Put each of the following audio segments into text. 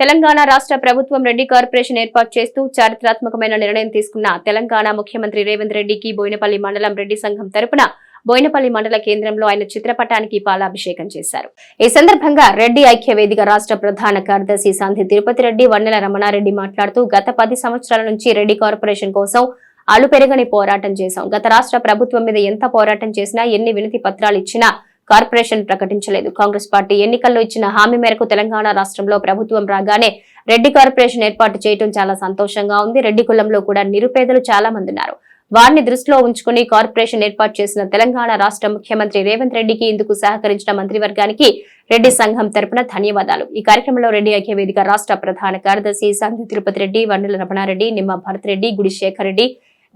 తెలంగాణ రాష్ట్ర ప్రభుత్వం రెడ్డి కార్పొరేషన్ ఏర్పాటు చేస్తూ చారిత్రాత్మకమైన నిర్ణయం తీసుకున్న తెలంగాణ ముఖ్యమంత్రి రేవంత్ రెడ్డికి బోయినపల్లి మండలం రెడ్డి సంఘం తరపున బోయినపల్లి మండల కేంద్రంలో ఆయన చిత్రపటానికి పాలాభిషేకం చేశారు. ఈ సందర్భంగా రెడ్డి ఐక్య వేదిక రాష్ట్ర ప్రధాన కార్యదర్శి సంధి తిరుపతి రెడ్డి వన్నెల రమణారెడ్డి మాట్లాడుతూ గత పది సంవత్సరాల నుంచి రెడ్డి కార్పొరేషన్ కోసం అలు పెరగని పోరాటం చేశాం. గత రాష్ట్ర ప్రభుత్వం మీద ఎంత పోరాటం చేసినా ఎన్ని వినతి పత్రాలు ఇచ్చినా కార్పొరేషన్ ప్రకటించలేదు. కాంగ్రెస్ పార్టీ ఎన్నికల్లో ఇచ్చిన హామీ మేరకు తెలంగాణ రాష్ట్రంలో ప్రభుత్వం రాగానే రెడ్డి కార్పొరేషన్ ఏర్పాటు చేయడం చాలా సంతోషంగా ఉంది. రెడ్డి కులంలో కూడా నిరుపేదలు చాలా మంది ఉన్నారు. వారిని దృష్టిలో ఉంచుకుని కార్పొరేషన్ ఏర్పాటు చేసిన తెలంగాణ రాష్ట్ర ముఖ్యమంత్రి రేవంత్ రెడ్డికి ఇందుకు సహకరించిన మంత్రివర్గానికి రెడ్డి సంఘం తరపున ధన్యవాదాలు. ఈ కార్యక్రమంలో రెడ్డి ఐక్య వేదిక రాష్ట్ర ప్రధాన కార్యదర్శి సంధి తిరుపతి రెడ్డి వన్నుల రమణారెడ్డి నిమ్మ భరత్ రెడ్డి గుడి శేఖర్ రెడ్డి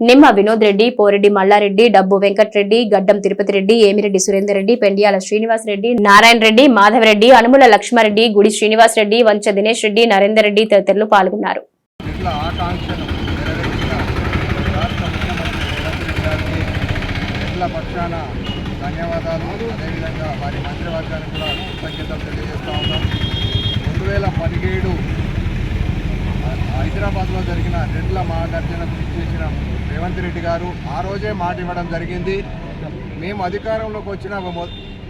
నిమ్మ వినోద్ రెడ్డి పోరెడ్డి మల్లారెడ్డి డబ్బు వెంకటరెడ్డి గడ్డం తిరుపతి రెడ్డి ఏమిరెడ్డి సురేందర్ రెడ్డి పెండియాల శ్రీనివాస్ రెడ్డి నారాయణ రెడ్డి మాధవరెడ్డి అనుముల లక్ష్మారెడ్డి గుడి శ్రీనివాస్ రెడ్డి వంచ దినేష్ రెడ్డి నరేందర్ రెడ్డి తదితరులు పాల్గొన్నారు. ధన్యవాదాలు. అదేవిధంగా వారి మంత్రివర్గానికి కూడా కృతజ్ఞతలు తెలియజేస్తా ఉన్నాం. రెండు వేల పదిహేడు హైదరాబాద్లో జరిగిన రెడ్ల గురించి చేసిన రేవంత్ రెడ్డి గారు ఆ రోజే మాట ఇవ్వడం జరిగింది. మేము అధికారంలోకి వచ్చిన మొ-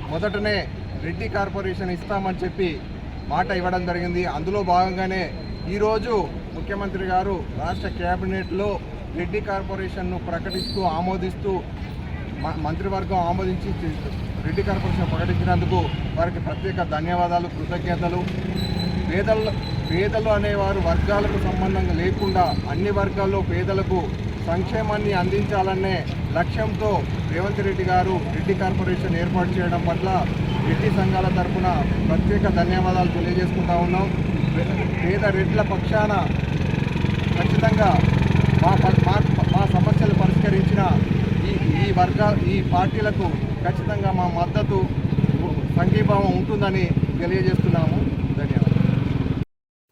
మొదటనే రెడ్డి కార్పొరేషన్ ఇస్తామని చెప్పి మాట ఇవ్వడం జరిగింది. అందులో భాగంగానే ఈరోజు ముఖ్యమంత్రి గారు రాష్ట్ర కేబినెట్లో రెడ్డి కార్పొరేషన్ను ప్రకటిస్తూ ఆమోదిస్తూ మ- మంత్రివర్గం ఆమోదించి రెడ్డి కార్పొరేషన్ ప్రకటించినందుకు వారికి ప్రత్యేక ధన్యవాదాలు కృతజ్ఞతలు. పేదల పేదలు అనేవారు వర్గాలకు సంబంధం లేకుండా అన్ని వర్గాల్లో పేదలకు సంక్షేమాన్ని అందించాలనే లక్ష్యంతో రేవంత్ రెడ్డి గారు రెడ్డి కార్పొరేషన్ ఏర్పాటు చేయడం పట్ల రెడ్డి సంఘాల తరఫున ప్రత్యేక ధన్యవాదాలు తెలియజేసుకుంటా ఉన్నాం. పేద రెడ్ల పక్షాన ఖచ్చితంగా మా మా మా సమస్యలు పరిష్కరించిన ఈ ఈ వర్గ ఈ పార్టీలకు ఖచ్చితంగా మా మద్దతు సంఘీభావం ఉంటుందని తెలియజేస్తున్నాము.